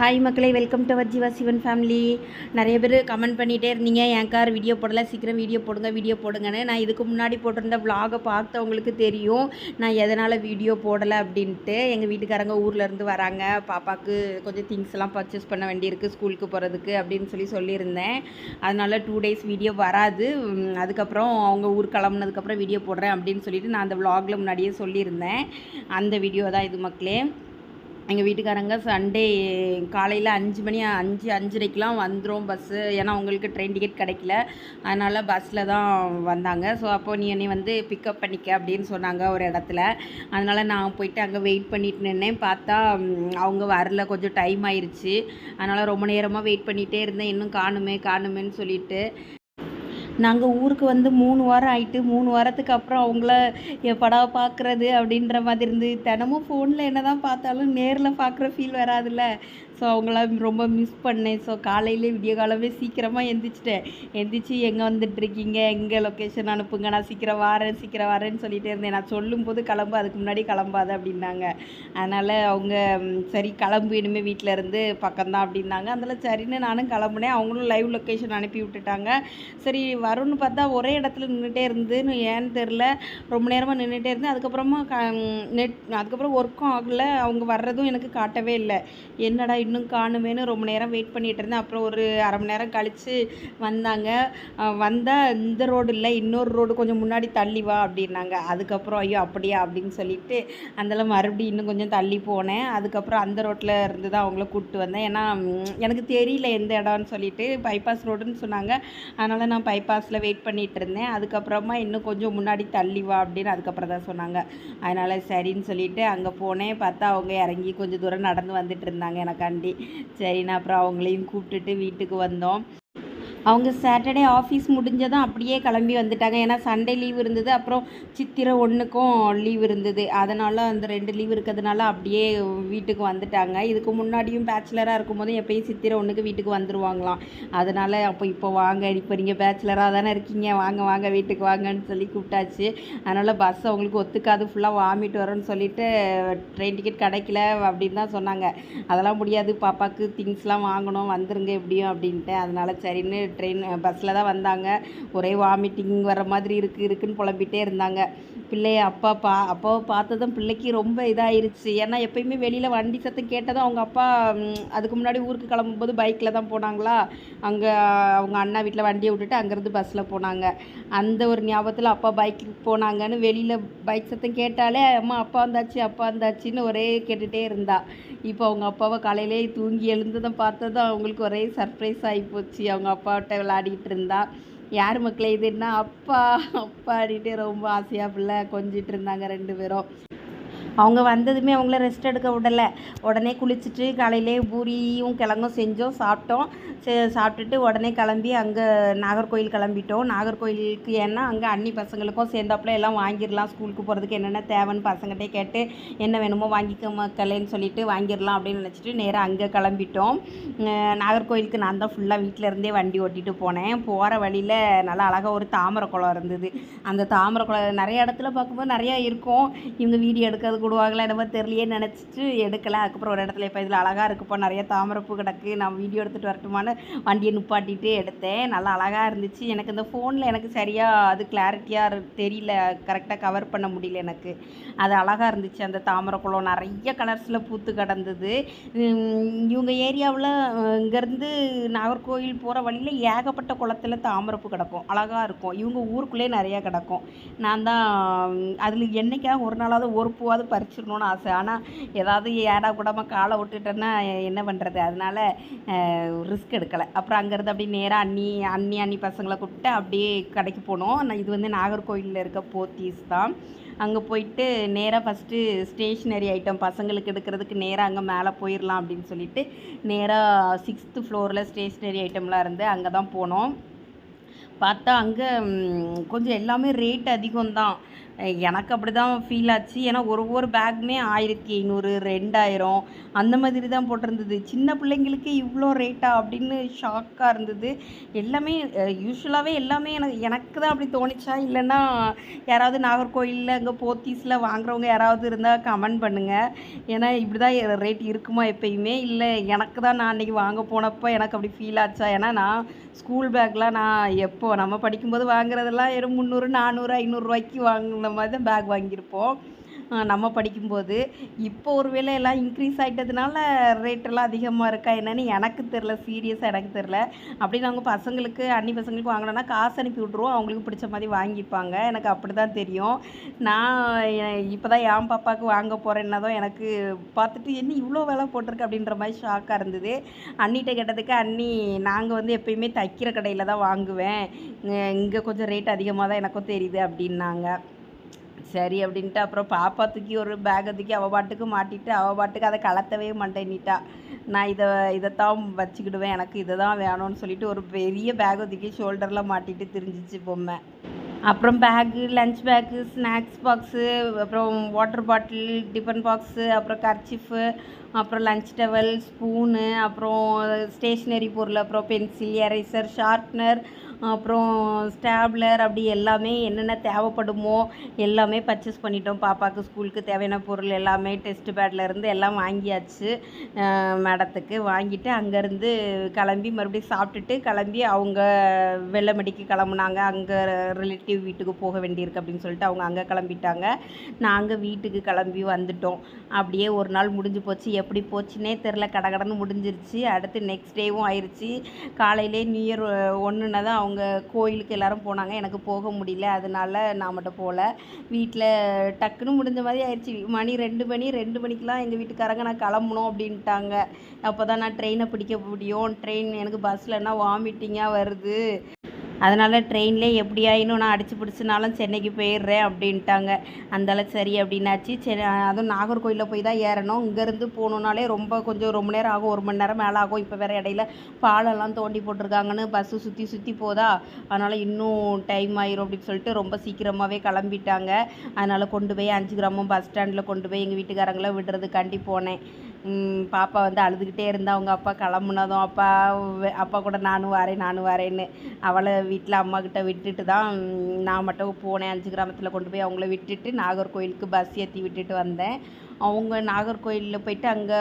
Hi மக்களை. Welcome to our Jeeva Sivan family நிறைய பேர் கமெண்ட் பண்ணிகிட்டே இருந்தீங்க. என் கார் வீடியோ போடல. சீக்கிரம் வீடியோ போடுங்க வீடியோ போடுங்கன்னு. நான் இதுக்கு முன்னாடி போட்டிருந்த விலாகை பார்த்தவங்களுக்கு தெரியும். நான் எதனால் வீடியோ போடலை அப்படின்ட்டு எங்கள் வீட்டுக்காரங்க ஊர்லேருந்து வராங்க. பாப்பாவுக்கு கொஞ்சம் திங்ஸ் எல்லாம் பர்ச்சேஸ் பண்ண வேண்டியிருக்கு ஸ்கூலுக்கு போகிறதுக்கு அப்படின்னு சொல்லி சொல்லியிருந்தேன். அதனால டூ டேஸ் வீடியோ வராது. அதுக்கப்புறம் அவங்க ஊர் கிளம்புனதுக்கப்புறம் வீடியோ போடுறேன் அப்படின்னு சொல்லிட்டு நான் அந்த விலாகில் முன்னாடியே சொல்லியிருந்தேன். அந்த வீடியோ தான் இது மக்களே. எங்கள் வீட்டுக்காரங்க சண்டே காலையில் அஞ்சு மணி அஞ்சு அஞ்சரைக்கெலாம் வந்துடும் பஸ்ஸு ஏன்னா அவங்களுக்கு ட்ரெயின் டிக்கெட் கிடைக்கல. அதனால் பஸ்ஸில் தான் வந்தாங்க. ஸோ அப்போ நீ என்னை வந்து பிக்கப் பண்ணிக்க அப்படின்னு சொன்னாங்க ஒரு இடத்துல. அதனால் நான் போயிட்டு அங்கே வெயிட் பண்ணிட்டு நின்னேன். பார்த்தா அவங்க வரல. கொஞ்சம் டைம் ஆயிடுச்சு அதனால் ரொம்ப நேரமாக வெயிட் பண்ணிகிட்டே இருந்தேன். இன்னும் காணுமே காணுமேன்னு சொல்லிட்டு. நாங்கள் ஊருக்கு வந்து மூணு வாரம் ஆயிட்டு மூணு வாரத்துக்கு அப்புறம் அவங்கள எப்படா பார்க்குறது அப்படின்ற மாதிரி இருந்து தினமும் ஃபோனில் என்ன தான் பார்த்தாலும் நேரில் பார்க்குற ஃபீல் வராதுல்ல. ஸோ அவங்கள ரொம்ப மிஸ் பண்ணேன். ஸோ காலையிலே விடிய காலமே சீக்கிரமாக எந்திரிச்சிட்டேன். எந்திரிச்சு எங்கே வந்துட்டுருக்கீங்க எங்கே லொக்கேஷன் அனுப்புங்க? நான் சீக்கிரம் வரேன் சீக்கிரம் வரேன்னு சொல்லிகிட்டே இருந்தேன். நான் சொல்லும்போது கிளம்பு அதுக்கு முன்னாடி கிளம்பாத அப்படின்னாங்க. அதனால் அவங்க சரி கிளம்பு இனிமேல் வீட்டில் இருந்து பக்கம்தான் அப்படின்னாங்க. அதில் சரின்னு நானும் கிளம்புனேன். அவங்களும் லைவ் லொக்கேஷன் அனுப்பி விட்டுட்டாங்க. சரி வரும்னு பார்த்தா ஒரே இடத்துல நின்றுட்டே இருந்துன்னு ஏன்னு தெரில ரொம்ப நேரமாக நின்றுட்டே இருந்தேன். அதுக்கப்புறமா க நெட் அதுக்கப்புறம் ஒர்க்கும் ஆகலை. அவங்க வர்றதும் எனக்கு காட்டவே இல்லை. என்னடா இன்னும் காணுமேனு ரொம்ப நேரம் வெயிட் பண்ணிகிட்டு இருந்தேன். அப்புறம் ஒரு அரை மணி நேரம் கழித்து வந்தாங்க. வந்தால் இந்த ரோடு இல்லை இன்னொரு ரோடு கொஞ்சம் முன்னாடி தள்ளி வா அப்படின்னாங்க. அதுக்கப்புறம் ஐயோ அப்படியா அப்படின்னு சொல்லிட்டு அதெல்லாம் மறுபடியும் இன்னும் கொஞ்சம் தள்ளி போனேன். அதுக்கப்புறம் அந்த ரோட்டில் இருந்து தான் அவங்கள கூப்பிட்டு வந்தேன். ஏன்னா எனக்கு தெரியல எந்த இடம்னு சொல்லிட்டு பைபாஸ் ரோடுன்னு சொன்னாங்க. அதனால் நான் பைபாஸில் வெயிட் பண்ணிகிட்டு இருந்தேன். அதுக்கப்புறமா இன்னும் கொஞ்சம் முன்னாடி தள்ளி வா அப்படின்னு அதுக்கப்புறம் தான் சொன்னாங்க. அதனால் சரின்னு சொல்லிட்டு அங்கே போனேன். பார்த்தா அவங்க இறங்கி கொஞ்சம் தூரம் நடந்து வந்துட்டு இருந்தாங்க. எனக்காண்டி சரின்னு அப்புறம் அவங்களையும் கூப்பிட்டுட்டு வீட்டுக்கு வந்தோம். அவங்க சாட்டர்டே ஆஃபீஸ் முடிஞ்சதும் அப்படியே கிளம்பி வந்துட்டாங்க. ஏன்னா சண்டே லீவ் இருந்தது. அப்புறம் சித்திரை ஒன்றுக்கும் லீவ் இருந்தது. அதனால் அந்த ரெண்டு லீவ் இருக்கிறதுனால அப்படியே வீட்டுக்கு வந்துட்டாங்க. இதுக்கு முன்னாடியும் பேச்சுலராக இருக்கும்போது எப்பயும் சித்திரை ஒன்றுக்கு வீட்டுக்கு வந்துருவாங்களாம். அதனால் அப்போ இப்போ வாங்க இப்போ நீங்கள் பேச்சுலராக தானே இருக்கீங்க. வாங்க வாங்க வீட்டுக்கு வாங்கன்னு சொல்லி கூப்பிட்டாச்சு. அதனால் பஸ் அவங்களுக்கு ஒத்துக்காது. ஃபுல்லாக வாமிட் வரும்னு சொல்லிட்டு ட்ரெயின் டிக்கெட் கிடைக்கல அப்படின்னு தான் சொன்னாங்க. அதெல்லாம் முடியாது. பாப்பாவுக்கு திங்ஸ்லாம் வாங்கணும். வந்துருங்க எப்படியும் அப்படின்ட்டு. அதனால் சரின்னு ட்ரெயின் பஸ்ஸில் தான் வந்தாங்க. ஒரே வாமிட்டிங் வர மாதிரி இருக்குது இருக்குன்னு புலம்பிகிட்டே இருந்தாங்க. பிள்ளைய அப்பா பா அப்பாவை பார்த்ததும் பிள்ளைக்கு ரொம்ப இதாயிருச்சு. ஏன்னா எப்பயுமே வெளியில் வண்டி சத்தம் கேட்டதும் அவங்க அப்பா அதுக்கு முன்னாடி ஊருக்கு கிளம்பும்போது பைக்கில் தான் போனாங்களா? அங்கே அவங்க அண்ணா வீட்டில் வண்டியை விட்டுட்டு அங்கேருந்து பஸ்ஸில் போனாங்க. அந்த ஒரு ஞாபகத்தில் அப்பா பைக்கு போனாங்கன்னு வெளியில் பைக் சத்தம் கேட்டாலே அம்மா அப்பா வந்தாச்சு அப்பா வந்தாச்சுன்னு ஒரே கேட்டுகிட்டே இருந்தா. இப்போ அவங்க அப்பாவை காலையிலே தூங்கி எழுந்ததும் பார்த்ததும் அவங்களுக்கு ஒரே சர்ப்ரைஸ் ஆகி போச்சு. அவங்க அப்பாட்ட விளையாடிக்கிட்டு இருந்தா. யார் மக்களே இதுன்னா அப்பா அப்பா ரொம்ப ஆசையாக பிள்ளை கொஞ்சிட்டு இருந்தாங்க ரெண்டு பேரும். அவங்க வந்ததுமே அவங்கள ரெஸ்ட் எடுக்க விடலை. உடனே குளிச்சுட்டு காலையிலே பூரியும் கிழங்கும் செஞ்சோம் சாப்பிட்டோம். சே- சாப்பிட்டுட்டு உடனே கிளம்பி அங்கே நாகர்கோயில் கிளம்பிட்டோம். நாகர்கோயிலுக்கு ஏன்னா அங்கே அன்னி பசங்களுக்கும் சேர்ந்தாப்புல எல்லாம் வாங்கிடலாம். ஸ்கூலுக்கு போகிறதுக்கு என்னென்ன தேவைன்னு பசங்கள்கிட்டே கேட்டு என்ன வேணுமோ வாங்கிக்க மக்களேன்னு சொல்லிட்டு வாங்கிடலாம் அப்படின்னு நினச்சிட்டு நேராக அங்கே கிளம்பிட்டோம். நாகர்கோயிலுக்கு நான் தான் ஃபுல்லாக வீட்டில் இருந்தே வண்டி ஓட்டிட்டு போனேன். போகிற வழியில் நல்லா அழகாக ஒரு தாமரை குளம் இருந்தது. அந்த தாமரை குளம் நிறைய இடத்துல பார்க்கும்போது நிறையா இருக்கும். இவங்க வீடியோ எடுக்கிறது போடுவாங்களா என்னமோ தெரியலையே நினச்சிட்டு எடுக்கலை. அதுக்கப்புறம் ஒரு இடத்துல இப்போ இதில் அழகாக இருக்குப்பா நிறைய தாமரைப்பூ கிடக்கு நான் வீடியோ எடுத்துகிட்டு வரட்டுமான்னு வண்டியை நிப்பாட்டிட்டு எடுத்தேன். நல்லா அழகாக இருந்துச்சு. எனக்கு இந்த ஃபோனில் எனக்கு சரியாக அது கிளாரிட்டியாக தெரியல. கரெக்டாக கவர் பண்ண முடியல எனக்கு. அது அழகாக இருந்துச்சு. அந்த தாமரை குளம் நிறைய கலர்ஸில் பூத்து கிடந்தது. இவங்க ஏரியாவில் இங்கேருந்து நாகர்கோவில் போகிற வழியில் ஏகப்பட்ட குளத்துல தாமரப்பு கிடக்கும். அழகாக இருக்கும். இவங்க ஊருக்குள்ளே நிறையா கிடக்கும். நான் தான் அதில் என்னைக்காவது ஒரு நாளாவது ஒரு பூவாவது பறிச்சிடணும்னு ஆசை. ஆனால் ஏதாவது ஏடா கூடாமல் காலை விட்டுட்டேன்னா என்ன பண்ணுறது அதனால் ரிஸ்க் எடுக்கலை. அப்புறம் அங்கேருந்து அப்படியே நேராக அண்ணி அண்ணி அண்ணி பசங்களை கூப்பிட்டு அப்படியே கடைக்கு போனோம். நான் இது வந்து நாகர்கோயிலில் இருக்க போத்தீஸ் தான். அங்கே போயிட்டு நேராக ஃபஸ்ட்டு ஸ்டேஷ்னரி ஐட்டம் பசங்களுக்கு எடுக்கிறதுக்கு நேராக அங்கே மேலே போயிடலாம் அப்படின்னு சொல்லிட்டு நேராக சிக்ஸ்த்து ஃப்ளோரில் ஸ்டேஷ்னரி ஐட்டம்லாம் இருந்து அங்கே தான் போனோம். பார்த்தா அங்கே கொஞ்சம் எல்லாமே ரேட் அதிகம்தான். எனக்கு அப்படி தான் ஃபீல் ஆச்சு. ஏன்னா ஒரு ஒரு பேக்குமே ஆயிரத்தி ஐநூறு ரெண்டாயிரம் அந்த மாதிரி தான் போட்டிருந்தது. சின்ன பிள்ளைங்களுக்கு இவ்வளோ ரேட்டா அப்படின்னு ஷாக்காக இருந்தது. எல்லாமே யூஸ்வலாகவே எல்லாமே எனக்கு எனக்கு தான் அப்படி தோணுச்சா? இல்லைன்னா யாராவது நாகர்கோயிலில் அங்கே போத்தீஸில் வாங்குறவங்க யாராவது இருந்தால் கமெண்ட் பண்ணுங்கள் ஏன்னா இப்படி தான் ரேட் இருக்குமா எப்பயுமே? இல்லை எனக்கு தான் நான் அன்றைக்கி வாங்க போனப்போ எனக்கு அப்படி ஃபீல் ஆச்சா? ஏன்னா நான் ஸ்கூல் பேக்லாம் நான் எப்போ நம்ம படிக்கும்போது வாங்குறதெல்லாம் வெறும் முந்நூறு நானூறு ஐநூறுரூவாய்க்கு வாங்கின மாதிரி தான் பேக் வாங்கியிருப்போம். நம்ம படிக்கும்போது. இப்போ ஒரு வேலை எல்லாம் இன்க்ரீஸ் ஆகிட்டதுனால ரேட்டெல்லாம் அதிகமாக இருக்கா என்னென்னு எனக்கு தெரில சீரியஸாக எனக்கு தெரில அப்படி நாங்கள் பசங்களுக்கு அன்னி பசங்களுக்கு வாங்கினோன்னா காசு அனுப்பி விட்ருவோம் அவங்களுக்கு பிடிச்ச மாதிரி வாங்கிப்பாங்க. எனக்கு அப்படி தான் தெரியும். நான் இப்போ தான் என் பாப்பாவுக்கு வாங்க போகிறேன்னதும் எனக்கு பார்த்துட்டு என்ன இவ்வளோ வேலை போட்டிருக்கு? அப்படின்ற மாதிரி ஷாக்காக இருந்தது. அண்ணிட்ட கேட்டதுக்கு அண்ணி நாங்கள் வந்து எப்பயுமே தைக்கிற கடையில் தான் வாங்குவேன். இங்கே கொஞ்சம் ரேட் அதிகமாக தான் எனக்கும் தெரியுது அப்படின்னாங்க. சரி அப்படின்ட்டு அப்புறம் பாப்பா தூக்கி ஒரு பேக்கை தூக்கி அவள் பாட்டுக்கு மாட்டிட்டு அவள் பாட்டுக்கு அதை கலத்தவே மாட்டேன்னிட்டா. நான் இதை இதைத்தான் வச்சுக்கிடுவேன் எனக்கு இதை தான் வேணும்னு சொல்லிட்டு ஒரு பெரிய பேக்கை தூக்கி ஷோல்டரில் மாட்டிட்டு திரிஞ்சிச்சு பொம்மை. அப்புறம் bag lunch bag snacks box அப்புறம் வாட்டர் பாட்டில் டிஃபன் பாக்ஸு அப்புறம் கர்ச்சிஃபு அப்புறம் லஞ்ச் டவல் ஸ்பூனு அப்புறம் ஸ்டேஷ்னரி பொருள் அப்புறம் பென்சில் எரேசர் ஷார்ப்னர் அப்புறம் ஸ்டாப்லர் அப்படி எல்லாமே என்னென்ன தேவைப்படுமோ எல்லாமே பர்ச்சேஸ் பண்ணிட்டோம். பாப்பாவுக்கு ஸ்கூலுக்கு தேவையான பொருள் எல்லாமே டெஸ்ட் பேட்லேருந்து எல்லாம் வாங்கியாச்சு. மேடத்துக்கு வாங்கிட்டு அங்கேருந்து கிளம்பி மறுபடியும் சாப்பிட்டுட்டு கிளம்பி அவங்க வெள்ளமடிக்கு கிளம்புனாங்க. அங்கே ரிலேட்டிவ் வீட்டுக்கு போக வேண்டியிருக்கு அப்படின்னு சொல்லிட்டு அவங்க அங்கே கிளம்பிட்டாங்க. நாங்கள் வீட்டுக்கு கிளம்பி வந்துட்டோம். அப்படியே ஒரு நாள் முடிஞ்சு போச்சு. எப்படி போச்சுன்னே தெரில கடகடன்னு முடிஞ்சிருச்சு. அடுத்து நெக்ஸ்ட் டேவும் ஆயிடுச்சு காலையிலே நியூ இயர் ஒன்றுனா தான் அவங்க அவங்க கோயிலுக்கு எல்லாரும் போனாங்க. எனக்கு போக முடியல. அதனால நான் மட்டும் போகல வீட்டில் டக்குன்னு முடிஞ்ச மாதிரி ஆயிடுச்சு. மணி ரெண்டு மணி ரெண்டு மணிக்கெலாம் எங்கள் வீட்டுக்காரங்க நான் கிளம்பணும் அப்படின்ட்டாங்க. அப்போ தான் நான் ட்ரெயினை பிடிக்க முடியும். ட்ரெயின் எனக்கு பஸ்லன்னா வாமிட்டிங்காக வருது? அதனால் ட்ரெயின்லேயே எப்படியாயினும் நான் அடிச்சு பிடிச்சினாலும் சென்னைக்கு போயிடுறேன் அப்படின்ட்டாங்க. அந்தளவுக்கு சரி அப்படின்னாச்சு. சரி அதுவும் நாகர்கோயிலில் போய் தான் ஏறணும். இங்கேருந்து போகணுன்னாலே ரொம்ப கொஞ்சம் ரொம்ப நேரம் ஆகும். ஒரு மணி நேரம் மேலே ஆகும். இப்போ வேறு இடையில பாலெல்லாம் தோண்டி போட்டிருக்காங்கன்னு பஸ்ஸு சுற்றி சுற்றி போதா. அதனால் இன்னும் டைம் ஆயிரும் அப்படின்னு சொல்லிட்டு ரொம்ப சீக்கிரமாகவே கிளம்பிட்டாங்க. அதனால் கொண்டு போய் அஞ்சு கிராமம் பஸ் ஸ்டாண்டில் கொண்டு போய் எங்கள் வீட்டுக்காரங்களை விடுறதுக்காண்டி போனேன். பாப்பா வந்து அழுதுகிட்டே இருந்தா அவங்க அப்பா கிளம்புனதும் அப்பா அப்பா கூட நானும் வரேன் நானும் வரேன்னு அவளை வீட்டில் அம்மா கிட்ட விட்டுட்டு தான் நான் மட்டும் போனேன் அஞ்சு கிராமத்தில் கொண்டு போய் அவங்கள விட்டுட்டு நாகர்கோயிலுக்கு பஸ் ஏற்றி விட்டுட்டு வந்தேன். அவங்க நாகர்கோயிலில் போயிட்டு அங்கே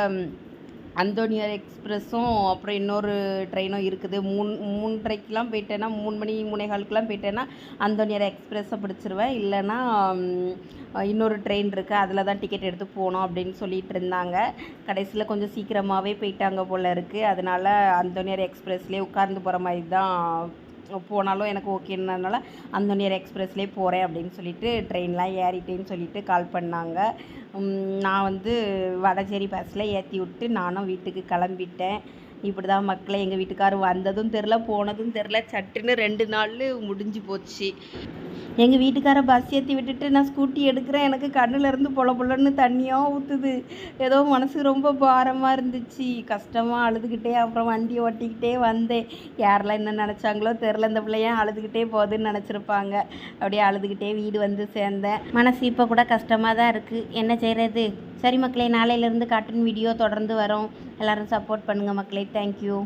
அந்தோனியார் எக்ஸ்பிரஸும் அப்புறம் இன்னொரு ட்ரெயினும் இருக்குது. மூணு மூன்றரைக்கெலாம் போயிட்டேன்னா மூணு மணி மூணேகாலுக்குலாம் போயிட்டேன்னா அந்தோனியார் எக்ஸ்பிரஸை பிடிச்சிருவேன். இல்லைன்னா இன்னொரு ட்ரெயின் இருக்குது அதில் தான் டிக்கெட் எடுத்து போகணும் அப்படின்னு சொல்லிட்டு இருந்தாங்க. கடைசியில் கொஞ்சம் சீக்கிரமாகவே போயிட்டாங்க போல் இருக்குது அதனால் அந்தோனியார் எக்ஸ்பிரஸ்லேயே உட்கார்ந்து போகிற மாதிரி தான் போனாலும் எனக்கு ஓகேன்னதுனால அந்தோனியர் எக்ஸ்பிரஸ்லேயே போகிறேன் அப்படின்னு சொல்லிட்டு ட்ரெயின்லாம் ஏறிட்டேன்னு சொல்லிட்டு கால் பண்ணாங்க. நான் வந்து வடச்சேரி பஸ்ஸில் ஏற்றி விட்டு நானும் வீட்டுக்கு கிளம்பிட்டேன். இப்படி தான் மக்களை எங்கள் வீட்டுக்காரர் வந்ததும் தெரில போனதும் தெரில சட்டுன்னு ரெண்டு நாள் முடிஞ்சு போச்சு. எங்கள் வீட்டுக்கார பஸ் ஏற்றி விட்டுட்டு நான் ஸ்கூட்டி எடுக்கிறேன். எனக்கு கண்ணுலேருந்து பொல பொலன்னு தண்ணியாக ஊற்றுது ஏதோ மனசு ரொம்ப பாரமாக இருந்துச்சு. கஷ்டமாக அழுதுகிட்டே அப்புறம் வண்டியை ஓட்டிக்கிட்டே வந்தேன். யாரெல்லாம் என்ன நினச்சாங்களோ தெரில இந்த பிள்ளையன் அழுதுகிட்டே போகுதுன்னு நினச்சிருப்பாங்க. அப்படியே அழுதுகிட்டே வீடு வந்து சேர்ந்தேன். மனசு இப்போ கூட கஷ்டமாக தான் இருக்குது என்ன செய்கிறது சரி மக்களே நாளையிலேருந்து கார்ட்டூன் வீடியோ தொடர்ந்து வரும். எல்லோரும் சப்போர்ட் பண்ணுங்கள் மக்களே. தேங்க்யூ